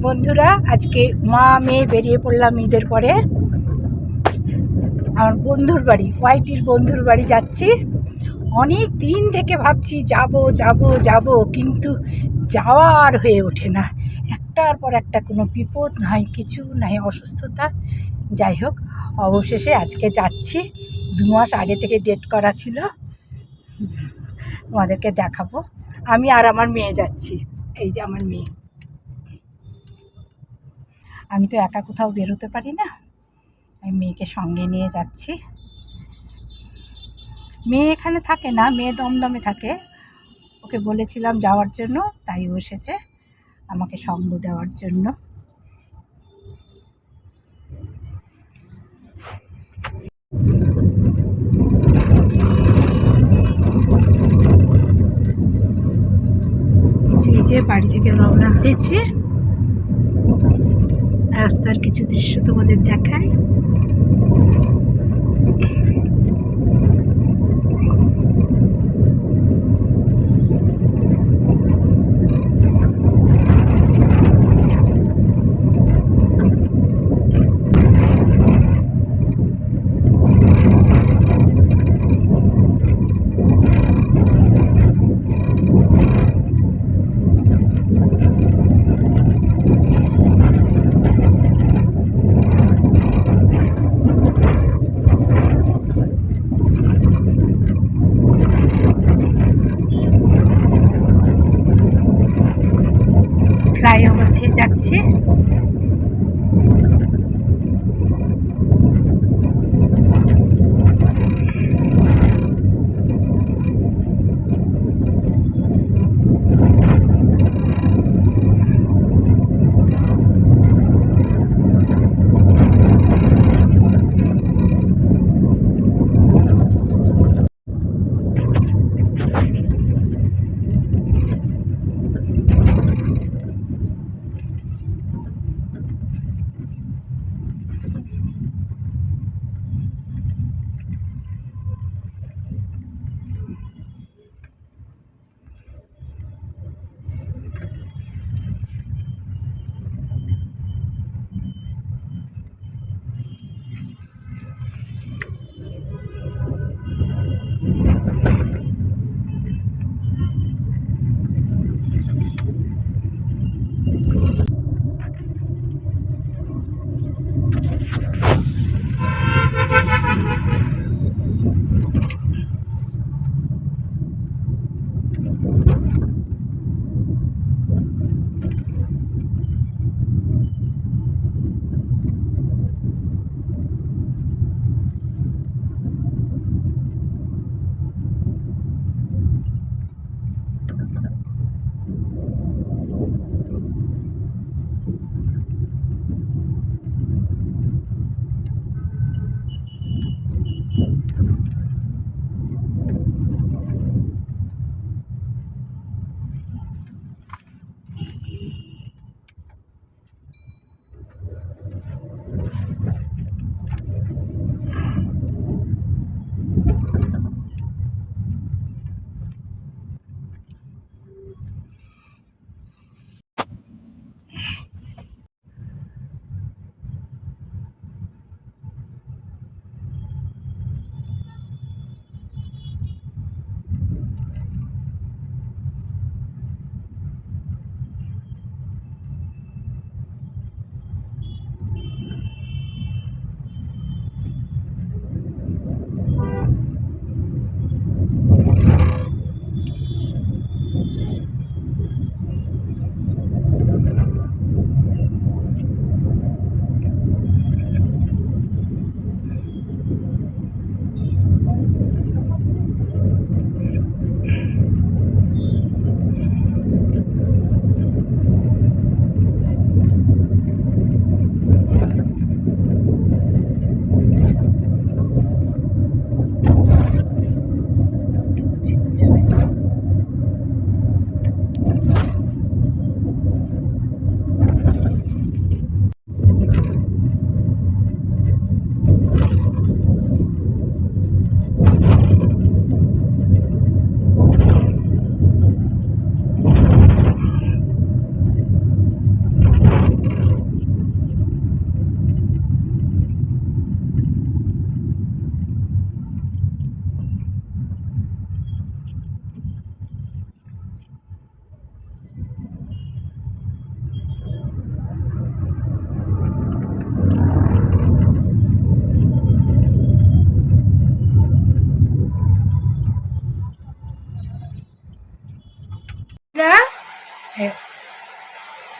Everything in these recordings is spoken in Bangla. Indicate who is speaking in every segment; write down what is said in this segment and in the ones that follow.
Speaker 1: বন্ধুরা, আজকে মা মেয়ে বেরিয়ে পড়লাম ঈদের পরে। আমার বন্ধুর বাড়ি ওয়াইটির বন্ধুর বাড়ি যাচ্ছি। অনেক দিন থেকে ভাবছি, যাব যাব যাব, কিন্তু যাওয়া আর হয়ে ওঠে না। একটার পর একটা কোনো বিপদ নাই, কিছু নাই, অসুস্থতা। যাই হোক, অবশেষে আজকে যাচ্ছি। দু মাস আগে থেকে ডেট করা ছিল। তোমাদেরকে দেখাবো। আমি আর আমার মেয়ে যাচ্ছি। এই যে আমার মেয়ে। আমি তো একা কোথাও বেরোতে পারি না। আমি মেয়েকে সঙ্গে নিয়ে যাচ্ছি। মেয়ে এখানে থাকে না, মেয়ে দমদমে থাকে। ওকে বলেছিলাম যাওয়ার জন্য, তাই ও এসেছে আমাকে সঙ্গ দেওয়ার জন্য। এই যে বাড়ি থেকে রওনা হয়েছে। রাস্তার কিছু দৃশ্য তোমাদের দেখায়। ফ্লাইওভার দিয়ে যাচ্ছে।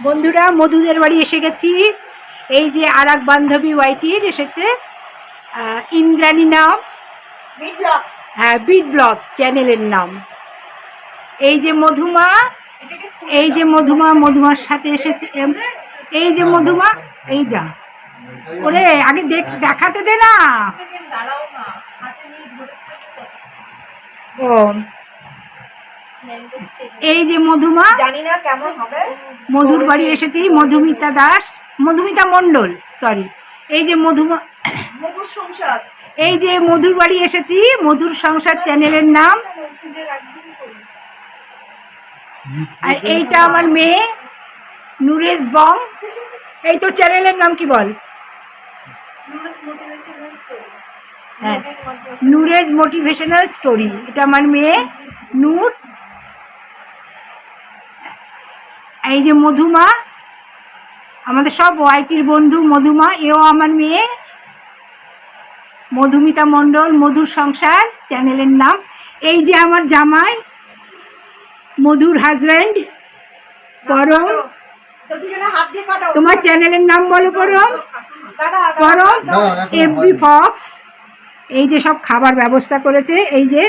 Speaker 1: বন্ধুরা মধুদের বাড়ি এসে গেছি। এই যে আর এক বান্ধবী ওয়াইটির এসেছে ইন্দ্রাণী নাম। হ্যাঁ বিট ব্লগ চ্যানেলের নাম। এই যে মধুমা এই যে মধুমা মধুমার সাথে এসেছে এই যে মধুমা এই যা। ওরে আগে দেখ দেখাতে দে না। ও এই যে মধুমা
Speaker 2: জানি না কেমন হবে।
Speaker 1: মধুর বাড়ি এসেছি মধুমিতা দাস মধুমিতা মণ্ডল সরি এই যে মধুমা
Speaker 2: মধুর সংসার।
Speaker 1: এই যে মধুর বাড়ি এসেছি মধুর সংসার চ্যানেলের নাম। আর এইটা আমার মেয়ে নুরেশ বং। এই তো চ্যানেলের নাম কি বল? হ্যাঁ। নুরেজ মোটিভেশনাল স্টোরি এটা আমার মেয়ে নূর। এই যে মধুমা, আমাদের সব ওয়াইটির বন্ধু মধুমা, এও আমার মেয়ে। মধুমিতা মণ্ডল, মধুর সংসার চ্যানেলের নাম। এই যে আমার জামাই, মধুর হাজব্যান্ড পরম। তোমার চ্যানেলের নাম বলো, পরম। পরম, এফবি ফক্স। এই যে সব খাবার ব্যবস্থা করেছে, এই যে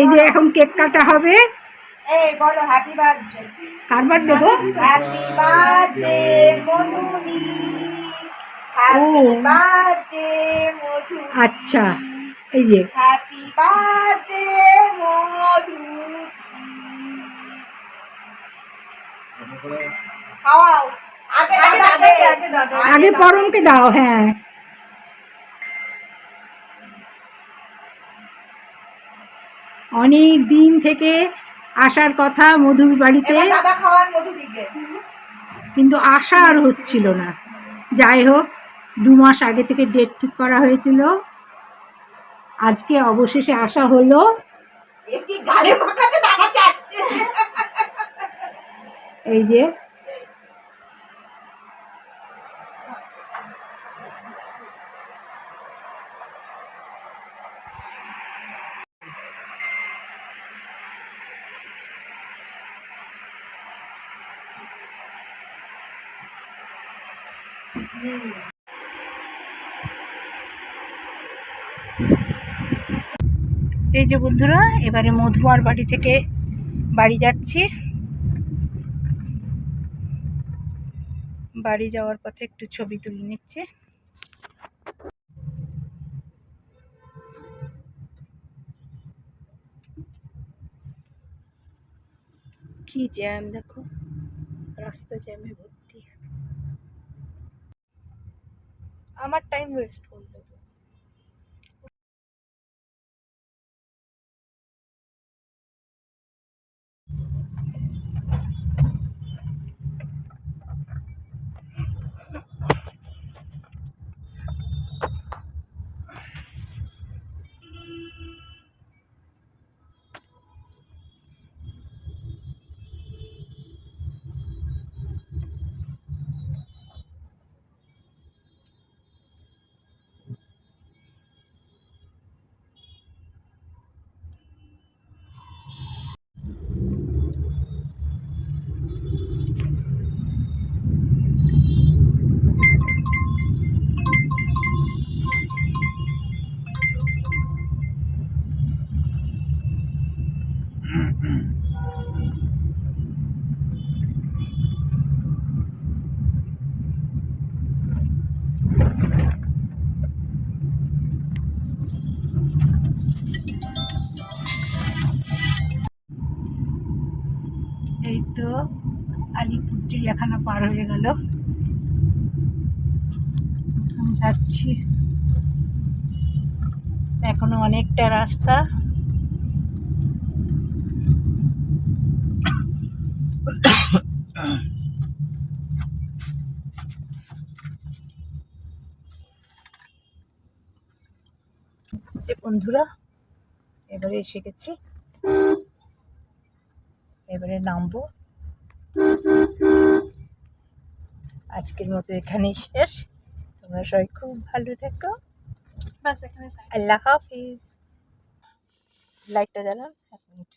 Speaker 1: এই যে এখন কেক কাটা হবে।
Speaker 2: এই বলো হ্যাপি বার্থডে
Speaker 1: কারবার দেবো
Speaker 2: হ্যাপি বার্থডে মধুনি। হ্যাপি বার্থডে মধু
Speaker 1: আচ্ছা এই যে।
Speaker 2: হ্যাপি বার্থডে মধু খাওয়াও। আগে
Speaker 1: পরমকে দাও হ্যাঁ। অনেক দিন থেকে আসার কথা মধুর বাড়িতে কিন্তু আসা আর হচ্ছিল না। যাই হোক দু মাস আগে থেকে ডেট ঠিক করা হয়েছিল। আজকে অবশেষে আসা হলো এই যে এই যে বন্ধুরা, এবারে মধুয়ার বাড়ি থেকে বাড়ি যাচ্ছি। বাড়ি যাওয়ার পথে একটু ছবি তুলে নিচ্ছে। কি জ্যাম, দেখো। রাস্তা জ্যামে ভর্তি। আমার টাইম ওয়েস্ট তো আলিপুর চিড়িয়াখানা পার হয়ে গেল। আমি যাচ্ছি। এখনও অনেকটা রাস্তা। বন্ধুরা, এবারে এসে গেছি। এবারে নামবো। আজকের মতো এখানেই শেষ। তোমরা সবাই খুব ভালো থেকো। আল্লাহ হাফিজ। লাইটটা জ্বালান এক মিনিট।